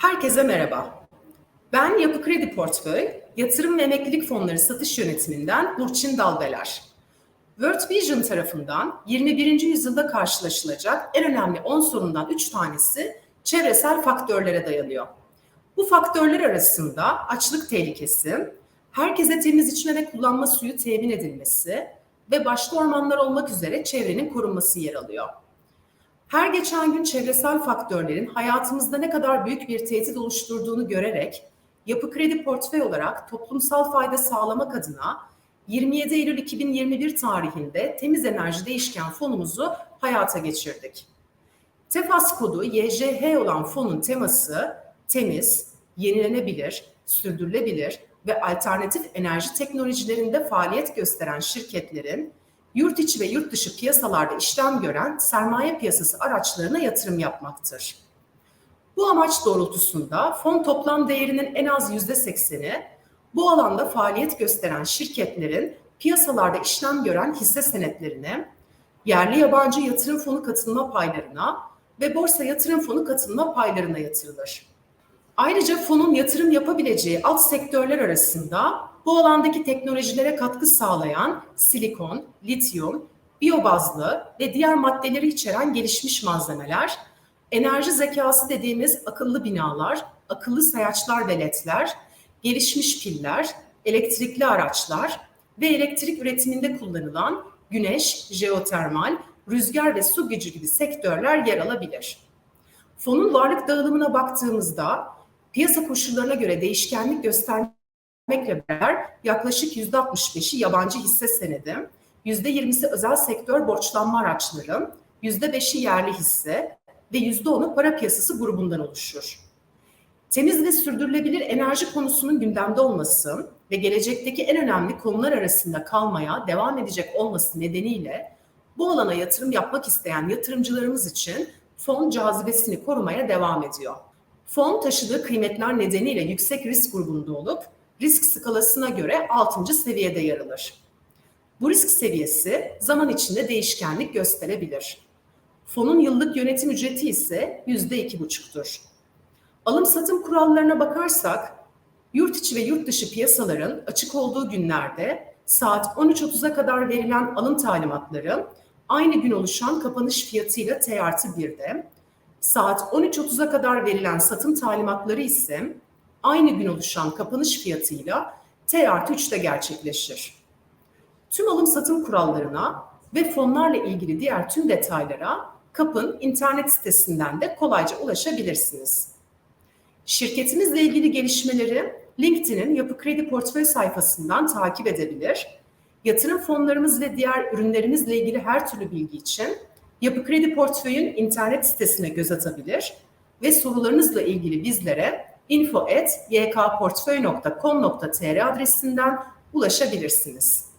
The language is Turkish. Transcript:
Herkese merhaba. Ben Yapı Kredi Portföy, Yatırım ve Emeklilik Fonları Satış Yönetiminden Burçin Dalbeler. World Vision tarafından 21. yüzyılda karşılaşılacak en önemli 10 sorundan 3 tanesi çevresel faktörlere dayanıyor. Bu faktörler arasında açlık tehlikesi, herkese temiz içme ve kullanma suyu temin edilmesi ve başta ormanlar olmak üzere çevrenin korunması yer alıyor. Her geçen gün çevresel faktörlerin hayatımızda ne kadar büyük bir tehdit oluşturduğunu görerek Yapı Kredi Portföy olarak toplumsal fayda sağlamak adına 27 Eylül 2021 tarihinde Temiz Enerji Değişken fonumuzu hayata geçirdik. Tefas kodu YJH olan fonun teması temiz, yenilenebilir, sürdürülebilir ve alternatif enerji teknolojilerinde faaliyet gösteren şirketlerin yurt içi ve yurt dışı piyasalarda işlem gören sermaye piyasası araçlarına yatırım yapmaktır. Bu amaç doğrultusunda fon toplam değerinin en az yüzde sekseni bu alanda faaliyet gösteren şirketlerin piyasalarda işlem gören hisse senetlerine, yerli yabancı yatırım fonu katılma paylarına ve borsa yatırım fonu katılma paylarına yatırılır. Ayrıca fonun yatırım yapabileceği alt sektörler arasında bu alandaki teknolojilere katkı sağlayan silikon, lityum, biyobazlı ve diğer maddeleri içeren gelişmiş malzemeler, enerji zekası dediğimiz akıllı binalar, akıllı sayaçlar ve ledler, gelişmiş piller, elektrikli araçlar ve elektrik üretiminde kullanılan güneş, jeotermal, rüzgar ve su gücü gibi sektörler yer alabilir. Fonun varlık dağılımına baktığımızda piyasa koşullarına göre değişkenlik göstermekle beraber yaklaşık %65'i yabancı hisse senedi, %20'si özel sektör borçlanma araçları, %5'i yerli hisse ve %10'u para piyasası grubundan oluşur. Temiz ve sürdürülebilir enerji konusunun gündemde olması ve gelecekteki en önemli konular arasında kalmaya devam edecek olması nedeniyle bu alana yatırım yapmak isteyen yatırımcılarımız için fon cazibesini korumaya devam ediyor. Fon taşıdığı kıymetler nedeniyle yüksek risk grubunda olup risk skalasına göre 6. seviyede yer alır. Bu risk seviyesi zaman içinde değişkenlik gösterebilir. Fonun yıllık yönetim ücreti ise %2,5'tur. Alım satım kurallarına bakarsak, yurt içi ve yurt dışı piyasaların açık olduğu günlerde saat 13.30'a kadar verilen alım talimatları aynı gün oluşan kapanış fiyatıyla T artı 1'de, saat 13.30'a kadar verilen satım talimatları ise aynı gün oluşan kapanış fiyatıyla T artı 3'te gerçekleşir. Tüm alım satım kurallarına ve fonlarla ilgili diğer tüm detaylara KAP'ın internet sitesinden de kolayca ulaşabilirsiniz. Şirketimizle ilgili gelişmeleri LinkedIn'in Yapı Kredi Portföy sayfasından takip edebilir. Yatırım fonlarımız ve diğer ürünlerimizle ilgili her türlü bilgi için Yapı Kredi Portföy'ün internet sitesine göz atabilir ve sorularınızla ilgili bizlere info.ykportföy.com.tr adresinden ulaşabilirsiniz.